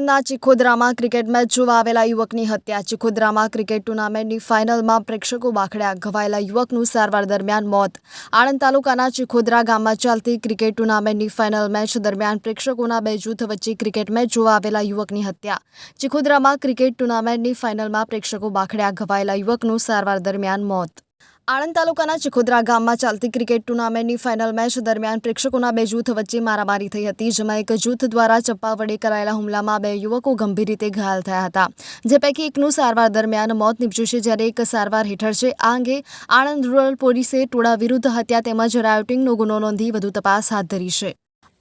ના ચિખોદરામાં cricket match જોવા આવેલા યુવકની હત્યા. ચિખોદરામાં ક્રિકેટ ટુર્નામેન્ટની ફાઇનલમાં પ્રેક્ષકો બાખડ્યા. ઘવાયેલા યુવકનું સારવાર દરમિયાન મોત. આણંદ તાલુકાના ચિખોદરા ગામમાં ચાલતી ક્રિકેટ ટુર્નામેન્ટની ફાઇનલ મેચ દરમિયાન પ્રેક્ષકોના બે જૂથ વચ્ચે ક્રિકેટ મેચ જોવા આવેલા યુવકની હત્યા. ચિખોદરામાં ક્રિકેટ ટુર્નામેન્ટની ફાઇનલમાં પ્રેક્ષકો બાખડ્યા. ઘવાયેલા યુવકનું સારવાર દરમિયાન મોત. આણંદ તાલુકાના ચિખોદરા ગામમાં ચાલતી ક્રિકેટ ટુર્નામેન્ટની ફાઇનલ મેચ દરમિયાન પ્રેક્ષકોના બે જૂથ વચ્ચે મારામારી થઈ હતી, જેમાં એક જૂથ દ્વારા ચપ્પા વડે કરાયેલા હુમલામાં બે યુવકો ગંભીર રીતે ઘાયલ થયા હતા. જે પૈકી એકનું સારવાર દરમિયાન મોત નીપજ્યું છે, જ્યારે એક સારવાર હેઠળ છે. આ અંગે આણંદ રૂરલ પોલીસે ટોળા વિરુદ્ધ હત્યા તેમજ રાયોટિંગનો ગુનો નોંધી વધુ તપાસ હાથ ધરી છે.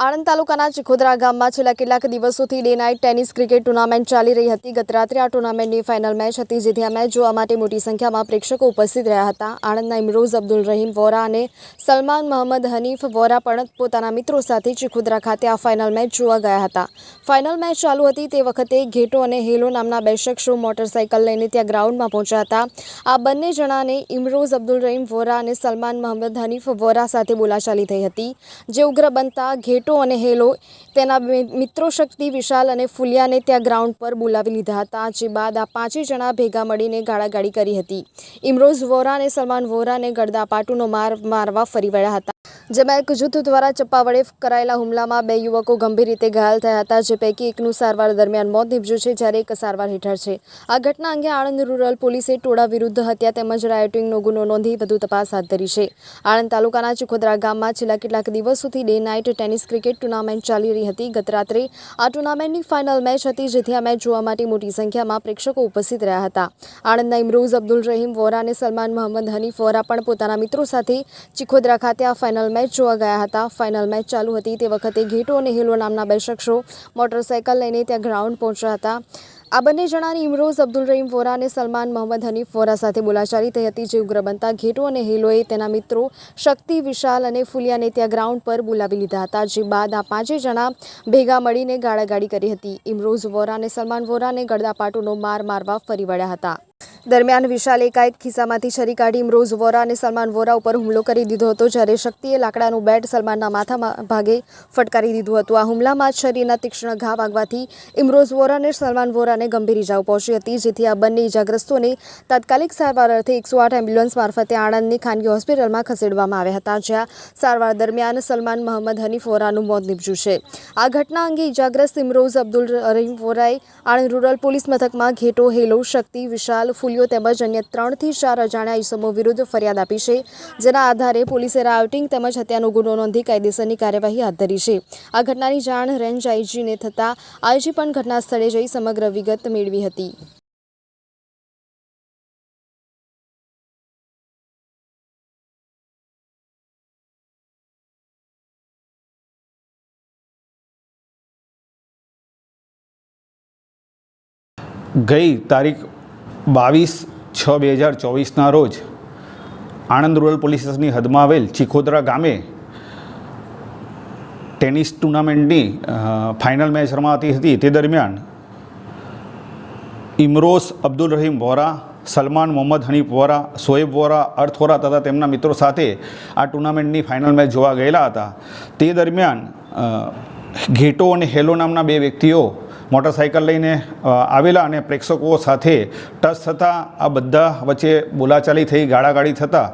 આણંદ તાલુકાના ચિખોદરા ગામમાં છેલ્લા કેટલાક દિવસોથી day night tennis cricket tournament ચાલી રહી હતી. ગત રાત્રે આ ટુર્નામેન્ટની ફાઇનલ મેચ હતી, જેથી આ મેચ જોવા માટે મોટી સંખ્યામાં પ્રેક્ષકો ઉપસ્થિત રહ્યા હતા. આણંદના ઇમરોઝ, અબ્દુલ રહીમ વોરા અને સલમાન મોહમ્મદ હનીફ વોરા પણ પોતાના મિત્રો સાથે ચિખોદરા ખાતે આ ફાઇનલ મેચ જોવા ગયા હતા. ફાઇનલ મેચ ચાલુ હતી તે વખતે ઘેટો અને હેલો નામના બે શખ્સો મોટરસાઇકલ લઈને ત્યાં ગ્રાઉન્ડમાં પહોંચ્યા હતા. આ બંને જણાને ઇમરોઝ, અબ્દુલ રહીમ વોરા અને સલમાન મોહમ્મદ હનીફ વોરા સાથે બોલાચાલી થઈ હતી. જે ઉગ્ર બનતા ઘેટો અને હેલો તેના મિત્રો શક્તિ, વિશાલ અને ફુલિયાને ત્યાં ગ્રાઉન્ડ પર બોલાવી લીધા હતા, જે બાદ આ પાંચેય જણા ભેગા મળીને ગાળાગાળી કરી હતી. ઇમરોઝ વોરા અને સલમાન વોરાને ગળદાપાટુનો માર, મારવા ફરી વળ્યા હતા. જેમાં એક જૂથ દ્વારા ચપ્પા વડે કરાયેલા હુમલામાં બે યુવકો ગંભીર રીતે ઘાયલ થયા હતા, જે પૈકી એકનું સારવાર દરમિયાન મોત નીપજ્યું છે, જ્યારે એક સારવાર હેઠળ છે. આ ઘટના અંગે આણંદ રૂરલ પોલીસે ટોળા વિરુદ્ધ હત્યા તેમજ રાયોટિંગનો ગુનો નોંધી વધુ તપાસ હાથ ધરી છે. આણંદ તાલુકાના ચુખોદરા ગામમાં છેલ્લા કેટલાક દિવસોથી day night tennis cricket tournament ચાલી રહી હતી. ગત રાત્રે આ ટુર્નામેન્ટની ફાઇનલ મેચ હતી, જેથી આ મેચ જોવા માટે મોટી સંખ્યામાં પ્રેક્ષકો ઉપસ્થિત રહ્યા હતા. આણંદના ઇમરોઝ અબ્દુલ રહીમ વોરા અને સલમાન મોહમ્મદ હનીફ વોરા પણ પોતાના મિત્રો સાથે ચિખોદરા ખાતે આ ફાઇનલ મેચ જોવા ગયા હતા. ફાઇનલ મેચ ચાલુ હતી તે વખતે ઘેટો અને હેલો નામના બે શખ્સો મોટરસાઇકલ લઈને ત્યાં ગ્રાઉન્ડ પહોંચ્યા હતા. આ બંને જણાની ઇમરોઝ અબ્દુલ રહીમ વોરા અને સલમાન મોહમ્મદ હનીફ વોરા સાથે બોલાચાલી થઈ હતી, જે ઉગ્ર બનતા ઘેટો અને હેલોએ તેના મિત્રો શક્તિ, વિશાલ અને ફુલિયાને ત્યાં ગ્રાઉન્ડ પર બોલાવી લીધા હતા, જે બાદ આ પાંચેય જણા ભેગા મળીને ગાળાગાળી કરી હતી. ઇમરોઝ વોરા અને સલમાન વોરાને ગળદાપાટોનો માર મારવા ફરી વળ્યા હતા. દરમિયાન વિશાલે એકાએક ખિસ્સામાંથી છરી કાઢી ઇમરોઝ વોરા અને સલમાન વોરા ઉપર હુમલો કરી દીધો હતો, જ્યારે શક્તિએ લાકડાનું બેટ સલમાનના માથામાં ભાગે ફટકારી દીધું હતું. આ હુમલામાં છરીના તીક્ષ્ણ ઘા વાગવાથી ઇમરોઝ વોરા અને સલમાન વોરાને ગંભીર ઇજાઓ પહોંચી હતી, જેથી આ બંને ઇજાગ્રસ્તોને તાત્કાલિક સારવાર અર્થે એકસો આઠ એમ્બ્યુલન્સ મારફતે આણંદની ખાનગી હોસ્પિટલમાં ખસેડવામાં આવ્યા હતા, જ્યાં સારવાર દરમિયાન સલમાન મહંમદ હનીફ વોરાનું મોત નીપજ્યું છે. આ ઘટના અંગે ઇજાગ્રસ્ત ઇમરોઝ અબ્દુલ રહીમ વોરાએ આણંદ રૂરલ પોલીસ મથકમાં ઘેટો, હેલો, શક્તિ, વિશાલ ફૂલિયો તેમજ અન્ય ત્રણથી ચાર અજાણ્યા ઇસમો વિરુદ્ધ ફરિયાદ આપી છે. જેના આધારે પોલીસે રાઉટિંગ તેમજ હત્યાનો ગુનો નોંધી કાયદેસરની કાર્યવાહી હાથ ધરી છે. આ ઘટનાની જાણ રેન્જ આઈજીને થતાં આઈજી પણ ઘટના સ્થળે જઈ સમગ્ર વિગત મેળવી હતી. ગઈ તારીખ બાવીસ છ બે હજાર ચોવીસના રોજ આણંદ રૂરલ પોલીસ સ્ટેશનની હદમાં આવેલ ચિખોદરા ગામે ટેનિસ ટુર્નામેન્ટની ફાઇનલ મેચ રમાતી હતી. તે દરમિયાન ઇમરોઝ અબ્દુલ રહીમ વોરા, સલમાન મોહમ્મદ હનીફ વોરા, સોએબ વોરા, અર્થ વોરા તથા તેમના મિત્રો સાથે આ ટુર્નામેન્ટની ફાઇનલ મેચ જોવા ગયેલા હતા. તે દરમિયાન ઘેટો અને હેલો નામના બે વ્યક્તિઓ મોટરસાઇકલ લઈને આવેલા અને પ્રેક્ષકો સાથે ટચ થતાં આ બધા વચ્ચે બોલાચાલી થઈ, ગાળાગાળી થતાં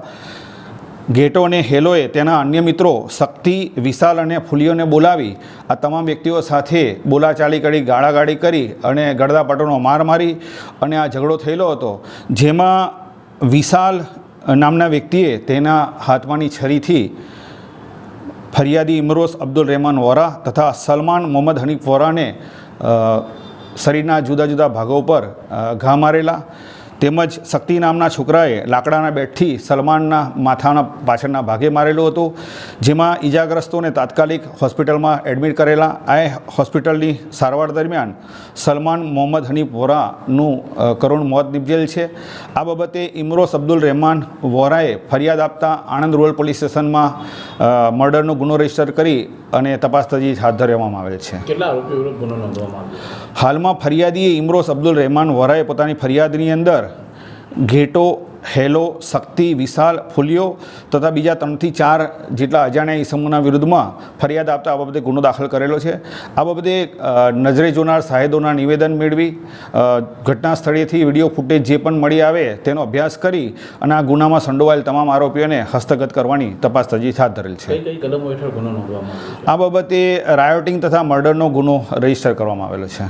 ગેટો અને હેલોએ તેના અન્ય મિત્રો શક્તિ, વિશાલ અને ફૂલીઓને બોલાવી, આ તમામ વ્યક્તિઓ સાથે બોલાચાલી કરી, ગાળાગાળી કરી અને ગળદાપટોનો માર મારી અને આ ઝઘડો થયેલો હતો, જેમાં વિશાલ નામના વ્યક્તિએ તેના હાથમાંની છરીથી ફરિયાદી ઇમરોઝ અબ્દુલ રહેમાન વોરા તથા સલમાન મોહમ્મદ હનીફ વોરાને શરીરના જુદા જુદા ભાગો પર ઘા મારેલા તેમજ શક્તિ નામના છોકરાએ લાકડાના બેટથી સલમાનના માથાના પાછળના ભાગે મારેલું હતું, જેમાં ઈજાગ્રસ્તોને તાત્કાલિક હોસ્પિટલમાં એડમિટ કરેલા. આ હોસ્પિટલની સારવાર દરમિયાન સલમાન મોહમ્મદ હનીફ વોરાનું કરુણ મોત નિપજેલ છે. આ બાબતે ઇમરોસ અબ્દુલ રહેમાન વોરાએ ફરિયાદ આપતા આણંદ રૂરલ પોલીસ સ્ટેશનમાં મર્ડરનો ગુનો રજિસ્ટર કરી અને તપાસ તજવીજ હાથ ધરવામાં આવેલ છે. કેટલા ગુનો નોંધવામાં આવ્યો? હાલમાં ફરિયાદીએ ઇમરોસ અબ્દુલ રહેમાન વોરાએ પોતાની ફરિયાદની અંદર ઘેટો હેલો શક્તિ વિશાલ ફુલિયો તથા બીજા ત્રણથી ચાર જેટલા અજાણ્યા ઇસમોના વિરુદ્ધમાં ફરિયાદ આપતા આ બાબતે ગુનો દાખલ કરેલો છે. આ બાબતે નજરે જોનાર સાહેદોના નિવેદન મેળવી ઘટના સ્થળેથી વીડિયો ફૂટેજ જે પણ મળી આવે તેનો અભ્યાસ કરી અને આ ગુનામાં સંડોવાયેલ તમામ આરોપીઓને હસ્તગત કરવાની તપાસ તજવીજ હાથ ધરેલ છે? આ બાબતે રાયોટિંગ તથા મર્ડરનો ગુનો રજિસ્ટર કરવામાં આવેલો છે.